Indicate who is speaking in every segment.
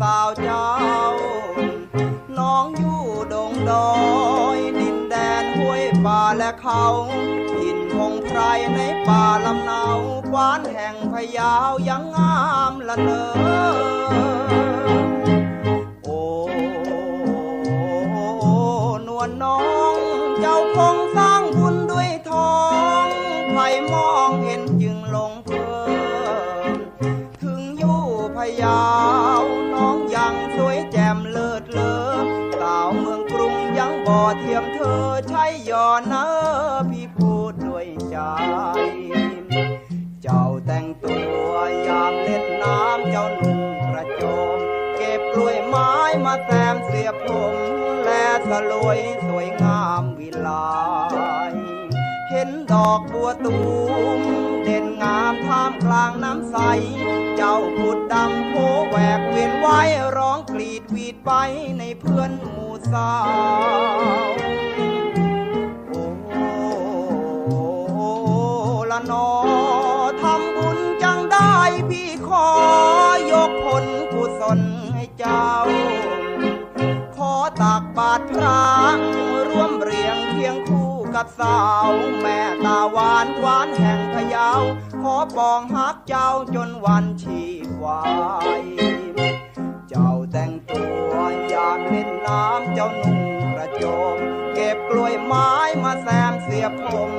Speaker 1: สาวเจ้า น้องอยู่ดงดอยดินแดนห้วยป่าและเขาหินพงไพรในป่าลำเนาควานแห่งพยาวยังงามละเนอโอ้นวลน้อง เจ้าคงสร้างบุญด้วยทองไผ่มอ แจ่มเลิศเลอสาวเมืองกรุงยังบ่เทียมเธอใช่ย่อนอพี่พูดด้วยใจ เจ้าแต่งตัวยามเล่นน้ำเจ้าหนุ่มกระโจม เก็บกล้วยไม้มาแซมเสียผมและสลวยสวยงามวิไลเห็นดอกบัวตูม เด่นงามท่ามกลางน้ำใส เจ้าผุดดำโผ ดไปในเพื่อนหมู่สาว โอ้ละนอทำบุญจังได้พี่ขอยกผลกุศลให้เจ้า ขอตักบาตรพระร่วมเรียงเคียงคู่กับสาว แม่ตาหวานหวานแห่งพะเยาวขอปองฮักเจ้าจนวันชีวาย จ้าหนุ่มกระโจม เก็บกล้วยไม้มาแซมเสียบผม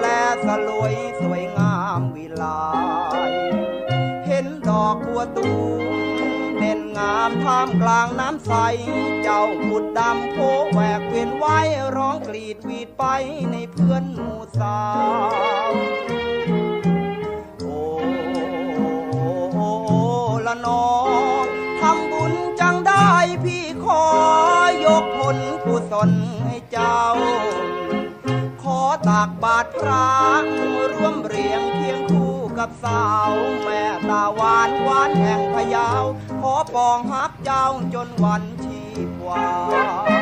Speaker 1: และสลวยสวยงามวิไลเห็นดอกบัวตูมเด่นงามท่ามกลางน้ำใส เจ้าขุดดำโผแหวกเวียนไว้ร้องกรีดวีดไปในเพื่อนหมู่สา อยกผลกุศลให้เจ้า ขอตากบาตรพระร่วมเรียงเคียงคู่กับสาว แม่ตาหวานหวานแห่งพะเยาวขอปองฮักเจ้าจนวันชีพวา